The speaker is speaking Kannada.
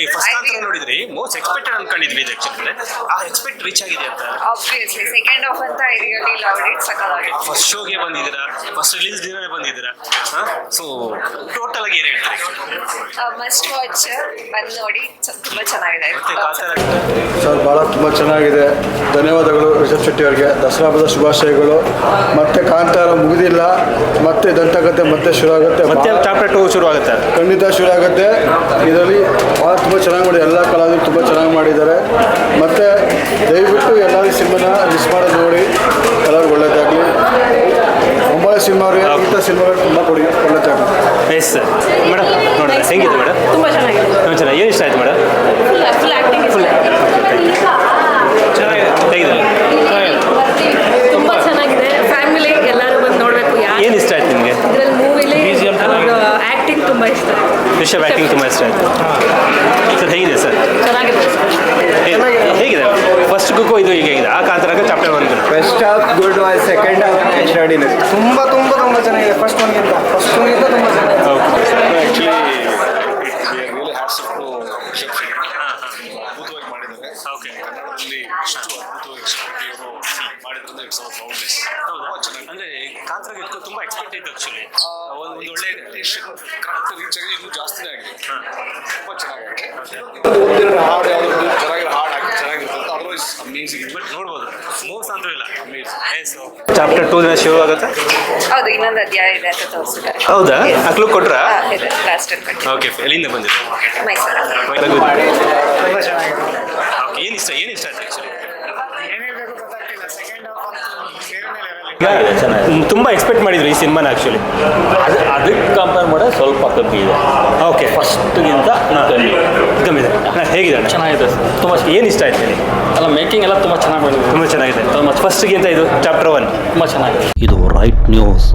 ಈ ಫಸ್ಟ್ ನೋಡಿದ್ರಿ? ಮೋಸ್ಟ್ ಎಕ್ಸ್ಪೆಕ್ಟೆಡ್ ಅನ್ಕೊಂಡಿದ್ವಿ ಇದು ಆಕ್ಚುಲಿ ಆ ಎಕ್ಸ್ಪೆಕ್ಟ್ ರೀಚ್ ಆಗಿದೆ ಅಂತ. ಆಬ್ವಿಯಸ್ಲಿ ಸೆಕೆಂಡ್ ಆಫ್ ಅಂತ ಐ ರಿಯಲಿ ಲವ್ ಇಟ್ ಸಕ್ಕತ್ತಾಗಿದೆ ಫಸ್ಟ್ ಶೋಗೆ ಬಂದಿದ್ದೀರಾ? ಫಸ್ಟ್ ರಿಲೀಸ್ ಬಂದಿದ್ದೀರಾ? ಸೊ ಟೋಟಲ್ ಆಗಿ ಏನು ಹೇಳ್ತೀರಿ? ಮಸ್ಟ್ ವಾಚ್ ಬಂದು ನೋಡಿ ತುಂಬಾ ಚೆನ್ನಾಗಿದೆ. ಸರ್ ಭಾಳ ತುಂಬ ಚೆನ್ನಾಗಿದೆ. ಧನ್ಯವಾದಗಳು ರಿಷಬ್ ಶೆಟ್ಟಿ ಅವರಿಗೆ. ದಸರಾ ಹಬ್ಬದ ಶುಭಾಶಯಗಳು. ಮತ್ತೆ ಕಾಂತಾರ ಮುಗಿದಿಲ್ಲ ಮತ್ತೆ ದಂತಕತೆ ಮತ್ತೆ ಶುರು ಆಗುತ್ತೆ ಮತ್ತೆ ಚಾಪ್ಟರ್ ಟೂ ಶುರು ಆಗುತ್ತೆ ಖಂಡಿತ ಶುರು ಆಗುತ್ತೆ ಇದರಲ್ಲಿ ಭಾಳ ತುಂಬ ಚೆನ್ನಾಗಿ ಮಾಡಿ ಎಲ್ಲ ಕಲಾವಿದರು ತುಂಬ ಚೆನ್ನಾಗಿ ಮಾಡಿದ್ದಾರೆ. ಮತ್ತು ದಯವಿಟ್ಟು ಎಲ್ಲ ಸಿನಿಮಾನ ಮಿಸ್ ಮಾಡೋದು ನೋಡಿ. ಎಲ್ಲರಿಗೂ ಒಳ್ಳೇದಾಗಲಿ. ಮುಂಬೈ ಸಿನಿಮಾ ಅವರಿಗೆ ಇಂಥ ಸಿನಿಮಾಗಳು ತುಂಬ ಕೊಡಿ ಒಳ್ಳೇದಾಗಲಿ ಎಸ್ ಮೇಡಮ್ ನೋಡಿದ್ರೆ ಹೆಂಗಿದೆ ಮೇಡಮ್? ತುಂಬ ಚೆನ್ನಾಗಿದೆ. ತುಂಬ ಚೆನ್ನಾಗಿ ಏನು ಇಷ್ಟ ಆಯ್ತು madam full full acting full ಹೇಗಿದೆ ತುಂಬ ಚೆನ್ನಾಗಿದೆ ಫ್ಯಾಮಿಲಿ ಎಲ್ಲರೂ ಬಂದು ನೋಡಬೇಕು ಯಾರು ಏನು ಇಷ್ಟ ಆಯ್ತು ನಿಮಗೆ ಇದರಲ್ಲಿ ಮೂವಿಲಿ ಆ್ಯಕ್ಟಿಂಗ್ ತುಂಬ ಇಷ್ಟ. ರಿಷಬ್ ಆ್ಯಕ್ಟಿಂಗ್ ತುಂಬ ಇಷ್ಟ ಆಯ್ತು. ಸರ್ ಹೇಗಿದೆ ಸರ್? ಚೆನ್ನಾಗಿದೆ. ಹೇಗಿದೆ? ಫಸ್ಟ್ ಕುಕ್ಕು ಇದು ಈಗ ಹೇಗಿದೆ ಆ ಕಾಂತರಾಗ chapter one first half good Y second half extraordinary ತುಂಬ ತುಂಬ ತುಂಬ ಚೆನ್ನಾಗಿದೆ. ಫಸ್ಟ್ ಒನ್ಗಿಂತ ಫಸ್ಟ್ ಒನ್ಗಿಂತ ತುಂಬ ಚೆನ್ನಾಗಿದೆ. ಕನ್ನಡದಲ್ಲಿ ಇಷ್ಟು ಅದ್ಭುತವಾಗಿ ಇಷ್ಟಪಟ್ಟು ಇವರು ಮಾಡಿದ್ರಿಂದ ಇಟ್ಸ್ ಅವರ್ ಪ್ರೌಡ್ನೆಸ್ ತುಂಬ ಚೆನ್ನಾಗಿ ಅಂದರೆ ಕಾಂತಾರಾಗ ಇದಕ್ಕೂ ತುಂಬಾ ಎಕ್ಸ್ಪೆಕ್ಟ್ ಇತ್ತು ಆ್ಯಕ್ಚುಲಿ ಒಂದು ಒಂದು ಒಳ್ಳೆ ಕರೆಕ್ಟ್ ರೀಚ್ ಆಗಿ ಇನ್ನೂ ಜಾಸ್ತಿನೇ ಆಗಿದೆ. ತುಂಬಾ ಚೆನ್ನಾಗಿದೆ. ಒಂದೆರಡು ಹಾಡು ಯಾವ್ದು ಚೆನ್ನಾಗಿರೋ ಹಾಡು ಹಾಕಿ ಚೆನ್ನಾಗಿರುತ್ತೆ ಅಂತ ಅದರ್ವೈಸ್ ಅಮೇಸಿಂಗ್ ಬಟ್ ನೋಡ್ಬೋದು ಮೂವ್ಸ್ ಅಂತೂ ಇಲ್ಲ. ಅಮೇಸಿಂಗ್ ಚಾಪ್ಟರ್ ಟೂ ದಿನ ಶುರು ಆಗುತ್ತೆ? ಹೌದು ಇನ್ನೊಂದು ಅಧ್ಯಾಯ ಇದೆ ಅಂತ ತೋರಿಸಿದ್ದಾರೆ ಹೌದಾ? ಅಕ್ಲು ಕೊಟ್ರಾ? ಲಾಸ್ಟ್ ಓಕೆ ಎಲ್ಲಿಂದ ಬಂದಿದೆ ಮೈಸೂರು. ತುಂಬ ಚೆನ್ನಾಗಿದೆ. ಓಕೆ ಏನು ಇಷ್ಟ ಏನು ಇಷ್ಟ ಆಯ್ತು ಆ್ಯಕ್ಚುಲಿ ಏನು ಹೇಳಬೇಕು ಗೊತ್ತಾಗ್ತಿಲ್ಲ ಸೆಕೆಂಡ್ ಹಾಫ್ ಅಂತೂ ಬೇರೆನೇ ಲೆವೆಲ್ ತುಂಬ ಎಕ್ಸ್ಪೆಕ್ಟ್ ಮಾಡಿದ್ರು ಈ ಸಿನಿಮಾನ ಆ್ಯಕ್ಚುಲಿ ಅದು ಅದಕ್ಕೆ ಕಂಪೇರ್ ಮಾಡಿದ್ರೆ ಸ್ವಲ್ಪ ಕಮ್ಮಿ ಇದೆ. ಓಕೆ ಫಸ್ಟ್ಗಿಂತ ಕಮ್ಮಿ. ಕಮ್ಮಿ ಇದೆ. ಹೇಗಿದೆ ಚೆನ್ನಾಗಿದೆ ಸರ್. ತುಂಬ ಏನು ಇಷ್ಟ ಆಯ್ತು ಹೇಳಿ ಅಲ್ಲ ಮೇಕಿಂಗ್ ಎಲ್ಲ ತುಂಬ ಚೆನ್ನಾಗಿ ಮಾಡಿದೆ ತುಂಬ ಚೆನ್ನಾಗಿದೆ. ಫಸ್ಟ್ಗಿಂತ ಇದು ಚಾಪ್ಟರ್ ಒನ್ ತುಂಬ ಚೆನ್ನಾಗಿದೆ. ಇದು ರೈಟ್ ನ್ಯೂಸ್